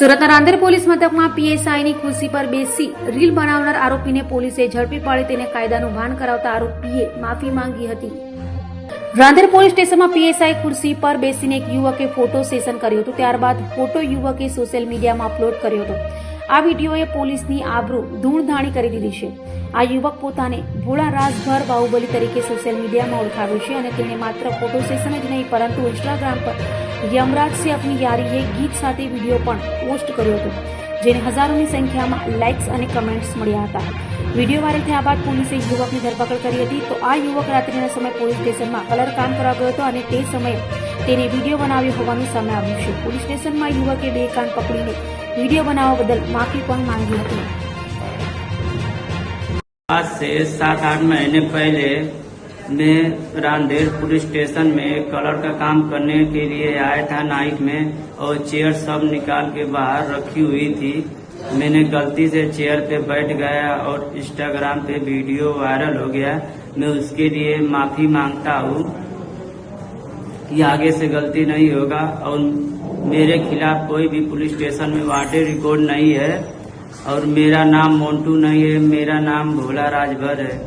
સુરતના રાંદેર પોલીસ મથકમાં પીએસઆઈની ખુરશી પર બેસી રીલ બનાવનાર આરોપીને પોલીસે ઝડપી પાડી તેને કાયદાનું ભાન કરાવતા આરોપીએ માફી માંગી હતી. રાંદેર પોલીસ સ્ટેશનમાં પીએસઆઈ ખુરશી પર બેસીને એક યુવકે ફોટો સેશન કર્યું હતું, ત્યારબાદ ફોટો યુવકે સોશિયલ મીડિયામાં અપલોડ કર્યો હતો. આ વિડીયોએ પોલીસની આબરૂ ધૂણધાણી કરી દીધી છે. આ યુવક પોતાને ભોળા રાસભર બાહુબલી તરીકે સોશિયલ મીડિયામાં ઓળખાવ્યો છે અને તેને માત્ર ફોટો સેશન જ નહીં, પરંતુ ઇન્સ્ટાગ્રામ પર યમરાજ સે અપની યારીએ ગીત સાથે વીડિયો પણ પોસ્ટ કર્યો હતો, જેને હજારોની સંખ્યામાં લાઇક્સ અને કમેન્ટ્સ મળ્યા હતા. વીડિયો વાયરલ થયા બાદ પોલીસે યુવકની ધરપકડ કરી હતી. તો આ યુવક રાત્રિના સમયે પોલીસ સ્ટેશનમાં કલર કામ કરવા ગયો હતો અને તે સમયે તેને વિડીયો બનાવ્યો હોવાનું સામે આવ્યું છે પોલીસ સ્ટેશનમાં યુવકે બે કાન પકડીને વિડીયો બનાવવા બદલ માફી પણ માંગી હતી आज से सात आठ महीने पहले मैं रांदेर पुलिस स्टेशन में कलर का काम करने के लिए आया था नाइट में और चेयर सब निकाल के बाहर रखी हुई थी मैंने गलती से चेयर पे बैठ गया और इंस्टाग्राम पे वीडियो वायरल हो गया मैं उसके लिए माफी मांगता हूँ कि आगे से गलती नहीं होगा और मेरे खिलाफ कोई भी पुलिस स्टेशन में वाटे रिकॉर्ड नहीं है और मेरा नाम मोन्टू नहीं है, मेरा नाम भोला राजभर है।